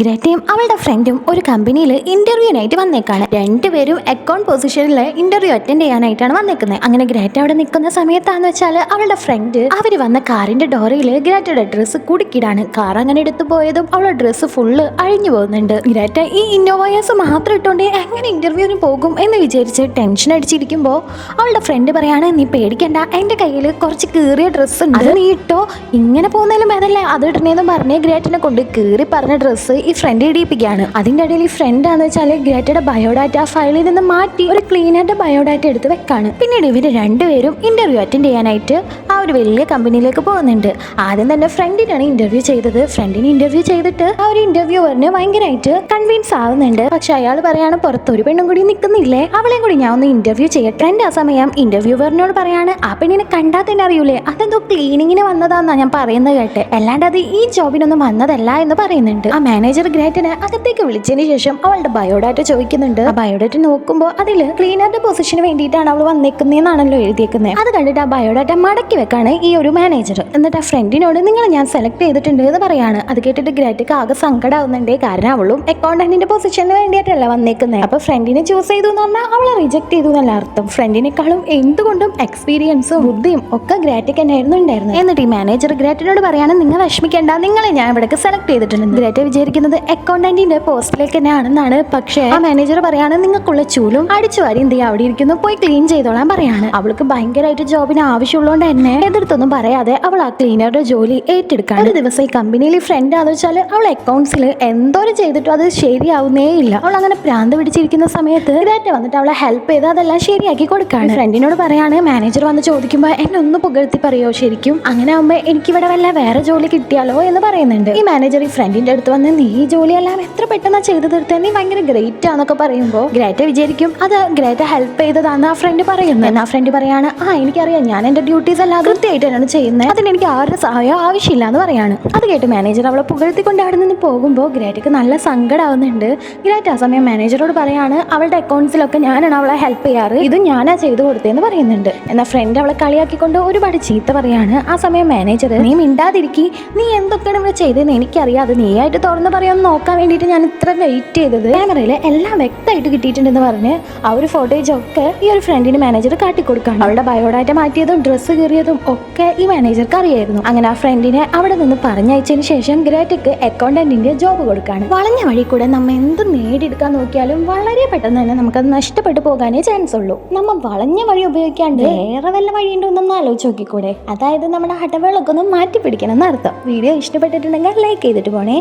ഗ്രറ്റയും അവളുടെ ഫ്രണ്ടും ഒരു കമ്പനിയിൽ ഇന്റർവ്യൂവിനായിട്ട് വന്നേക്കാണ്. രണ്ടുപേരും അക്കൗണ്ട് പൊസിഷനിൽ ഇന്റർവ്യൂ അറ്റൻഡ് ചെയ്യാനായിട്ടാണ് വന്നേക്കുന്നത്. അങ്ങനെ ഗ്രേറ്റ അവിടെ നിൽക്കുന്ന സമയത്താന്ന് വെച്ചാൽ അവളുടെ ഫ്രണ്ട് അവർ വന്ന കാറിന്റെ ഡോറയിൽ ഗ്രേറ്റയുടെ ഡ്രസ്സ് കുടുക്കിടാണ് കാർ അങ്ങനെ എടുത്തു പോയതും അവളുടെ ഡ്രസ്സ് ഫുള്ള് അഴിഞ്ഞു പോകുന്നുണ്ട്. ഗ്രേറ്റ ഈ ഇന്നോവയേഴ്സ് മാത്രം ഇട്ടുകൊണ്ട് എങ്ങനെ ഇന്റർവ്യൂവിന് പോകും എന്ന് വിചാരിച്ച് ടെൻഷൻ അടിച്ചിരിക്കുമ്പോൾ അവളുടെ ഫ്രണ്ട് പറയാണ് നീ പേടിക്കണ്ട എന്റെ കയ്യിൽ കുറച്ച് കീറിയ ഡ്രസ്സ് ഉണ്ട്. അത് നീ ഇട്ടോ. ഇങ്ങനെ പോകുന്നതിലും ഭേദമല്ല അത് ഇടണേന്ന് പറഞ്ഞ് ഗ്രേറ്റിനെ കൊണ്ട് കീറി പറഞ്ഞ ഡ്രസ്സ് ഈ ഫ്രണ്ട് ഇടിയിപ്പിക്കുകയാണ്. അതിന്റെ ഇടയിൽ ഈ ഫ്രണ്ട് ആണെന്ന് വെച്ചാൽ ഗ്രേറ്റയുടെ ബയോഡാറ്റ ഫയലിൽ നിന്ന് മാറ്റി ഒരു ക്ലീനായിട്ട് ബയോഡാറ്റ എടുത്ത് വെക്കാണ്. പിന്നീട് ഇവർ രണ്ടുപേരും ഇന്റർവ്യൂ അറ്റൻഡ് ചെയ്യാനായിട്ട് ഒരു വലിയ കമ്പനിയിലേക്ക് പോകുന്നുണ്ട്. ആദ്യം തന്നെ ഫ്രണ്ടിനാണ് ഇന്റർവ്യൂ ചെയ്തത്. ഫ്രണ്ടിന് ഇന്റർവ്യൂ ചെയ്തിട്ട് ആ ഒരു ഇന്റർവ്യൂവറിന് ഭയങ്കരമായിട്ട് കൺവിൻസ് ആവുന്നുണ്ട്. പക്ഷെ അയാൾ പറയാണ് പുറത്ത് ഒരു പെണ്ണും കൂടി നിൽക്കുന്നില്ലേ? അവളെയും കൂടി ഞാൻ ഒന്ന് ഇന്റർവ്യൂ ചെയ്യട്ടെ. എന്റെ ആ സമയം ഇന്റർവ്യൂവറിനോട് പറയാണ് ആ പെണ്ണിനെ കണ്ടാൽ തന്നെ അറിയൂലേ? അതെന്തോ ക്ലീനിങ്ങിന് വന്നതാന്നാ ഞാൻ പറയുന്നത് കേട്ടെ. അല്ലാണ്ട് അത് ഈ ജോബിനൊന്നും വന്നതല്ല എന്ന് പറയുന്നുണ്ട്. ആ മാനേജർ ഗ്രേറ്റിനെ അകത്തേക്ക് വിളിച്ചതിന് ശേഷം അവളുടെ ബയോഡാറ്റ ചോദിക്കുന്നുണ്ട്. ആ ബയോഡാറ്റ നോക്കുമ്പോൾ അതിൽ ക്ലീനറുടെ പൊസിഷന് വേണ്ടിയിട്ടാണ് അവൾ വന്നേക്കുന്നതെന്നാണല്ലോ എഴുതിയേക്കുന്നത് അത് കണ്ടിട്ട് ആ ബയോഡാറ്റ മടക്കി വെക്കാണ് ഈ ഒരു മാനേജർ. എന്നിട്ട് ആ ഫ്രണ്ടിനോട് നിങ്ങൾ ഞാൻ സെലക്ട് ചെയ്തിട്ടുണ്ട് എന്ന് പറയാണ്. അത് കേട്ടിട്ട് ഗ്രേറ്റക്ക് ആകെ സങ്കടമാവുന്നുണ്ട് കാരണം അവളും അക്കൗണ്ടന്റിന്റെ പൊസിഷന് വേണ്ടിയിട്ടല്ല വന്നേക്കുന്നത് അപ്പൊ ഫ്രണ്ടിനെ ചൂസ് ചെയ്തു എന്ന് പറഞ്ഞാൽ അവളെ റിജക്ട് ചെയ്തു എന്നല്ല അർത്ഥം. ഫ്രണ്ടിനെക്കാളും എന്തുകൊണ്ടും എക്സ്പീരിയൻസും ബുദ്ധിയും ഒക്കെ ഗ്രേറ്റയ്ക്ക് തന്നെയായിരുന്നു ഉണ്ടായിരുന്നത്. എന്നിട്ട് ഈ മാനേജർ ഗ്രാറ്റിനോട് പറയാണ് നിങ്ങൾ വിഷമിക്കേണ്ട നിങ്ങളെ ഞാൻ ഇവിടേക്ക് സെലക്ട് ചെയ്തിട്ടുണ്ട്. ഗ്രാറ്റ വിചാരിക്കുന്നത് അക്കൗണ്ടന്റിന്റെ പോസ്റ്റിലേക്ക് തന്നെയാണെന്നാണ്. പക്ഷേ ആ മാനേജർ പറയാണ് നിങ്ങൾക്കുള്ള ചൂലും അടിച്ചു വാരി എന്ത് അവിടെ ഇരിക്കുന്നു? പോയി ക്ലീൻ ചെയ്തോളാൻ പറയാണ്. അവൾക്ക് ഭയങ്കരമായിട്ട് ജോബിന് ആവശ്യമുള്ളതുകൊണ്ട് തന്നെ എതിർത്തൊന്നും പറയാതെ അവൾ ആ ക്ലീനറുടെ ജോലി ഏറ്റെടുക്കാൻ ഒരു ദിവസം ഈ കമ്പനിയിലെ ഫ്രണ്ട് ആണെന്ന് വെച്ചാൽ അവൾ അക്കൗണ്ട്സിൽ എന്തോരം ചെയ്തിട്ടും അത് ശരിയാവുന്നേ ഇല്ല അവൾ അങ്ങനെ പ്രാന്ത് പിടിച്ചിരിക്കുന്ന സമയത്ത് ഇതായിട്ട് വന്നിട്ട് അവളെ ഹെൽപ്പ് ചെയ്ത് അതെല്ലാം ശരിയാക്കി കൊടുക്കാണ്. ഫ്രണ്ടിനോട് പറയാണ് മാനേജർ വന്ന് ചോദിക്കുമ്പോൾ എന്നെ ഒന്ന് പുകഴ്ത്തി പറയോ ശരിക്കും? അങ്ങനെ ആവുമ്പോൾ എനിക്ക് ഇവിടെ വല്ല വേറെ ജോലി കിട്ടിയാലോ എന്ന് പറയുന്നുണ്ട്. ഈ മാനേജർ ഈ ഫ്രണ്ടിന്റെ അടുത്ത് വന്ന് നീ ഈ ജോലിയെല്ലാം എത്ര പെട്ടെന്ന് ചെയ്തു തീർത്തേ? നീ ഭയങ്കര ഗ്രേറ്റ് ആന്നൊക്കെ പറയുമ്പോൾ ഗ്രേറ്റ വിചാരിക്കും അത് ഗ്രേറ്റ് ഹെൽപ്പ് ചെയ്തതാന്ന് ആ ഫ്രണ്ട് പറയുന്നത്. ആ ഫ്രണ്ട് പറയാണ് ആ എനിക്കറിയാം. ഞാൻ എന്റെ ഡ്യൂട്ടീസ് എല്ലാം തന്നെയാണ് ചെയ്യുന്നത്. അതിന് എനിക്ക് ആരുടെ സഹായം ആവശ്യമില്ല എന്ന് പറയാണ്. അത് കേട്ട് മാനേജർ അവളെ പുകഴ്ത്തിക്കൊണ്ട് അവിടെ നിന്ന് പോകുമ്പോൾ ഗ്രേറ്റക്ക് നല്ല സങ്കടമാവുന്നുണ്ട് ഗ്രേറ്റ് ആ സമയം മാനേജറോട് പറയാണ് അവളുടെ അക്കൗണ്ട്സിലൊക്കെ ഞാനാണ് അവളെ ഹെൽപ്പ് ചെയ്യാറ്. ഇത് ഞാനാ ചെയ്തു കൊടുത്തതെന്ന് പറയുന്നുണ്ട്. എന്നാൽ ഫ്രണ്ട് അവളെ കളിയാക്കിക്കൊണ്ട് ഒരുപാട് ചീത്ത പറയാണ്. ആ സമയം മാനേജർ നീ മിണ്ടാതിരിക്കി. നീ എന്തൊക്കെയാണ് ഇവിടെ ചെയ്തതെന്ന് അത് നീയായിട്ട് തുറന്ന് പറയാമെന്ന് നോക്കാൻ വേണ്ടിയിട്ട് ഞാൻ ഇത്ര വെയിറ്റ് ചെയ്തത്. ക്യാമറയിൽ എല്ലാം വ്യക്തമായിട്ട് കിട്ടിയിട്ടുണ്ടെന്ന് പറഞ്ഞ് ആ ഒരു ഫോട്ടേജ് ഒക്കെ ഈ ഒരു ഫ്രണ്ടിന് മാനേജർ കാട്ടിക്കൊടുക്കാണ്. അവളുടെ ബയോഡാറ്റ മാറ്റിയതും ഡ്രസ്സ് കീറിയതും ഒക്കെ ഈ മാനേജർക്ക് അറിയായിരുന്നു. അങ്ങനെ ആ ഫ്രണ്ടിനെ അവിടെ നിന്ന് പറഞ്ഞയച്ചതിന് ശേഷം ഗ്രേറ്റയ്ക്ക് അക്കൗണ്ടന്റിന്റെ ജോബ് കൊടുക്കാണ്. വളഞ്ഞ വഴി കൂടെ നമ്മൾ എന്ത് നേടിയെടുക്കാൻ നോക്കിയാലും വളരെ പെട്ടെന്ന് തന്നെ നമുക്കത് നഷ്ടപ്പെട്ടു പോകാനേ ചാൻസ് ഉള്ളൂ. നമ്മൾ വളഞ്ഞ വഴി ഉപയോഗിക്കാണ്ട് വേറെ വല്ല വഴിയുണ്ടോ എന്നൊന്ന് ആലോചിച്ച് നോക്കിക്കൂടെ? അതായത് നമ്മുടെ ഹട്ടവേളൊക്കെ ഒന്ന് മാറ്റി പിടിക്കണം എന്നർത്ഥം. വീഡിയോ ഇഷ്ടപ്പെട്ടിട്ടുണ്ടെങ്കിൽ ലൈക്ക് ചെയ്തിട്ട് പോണേ.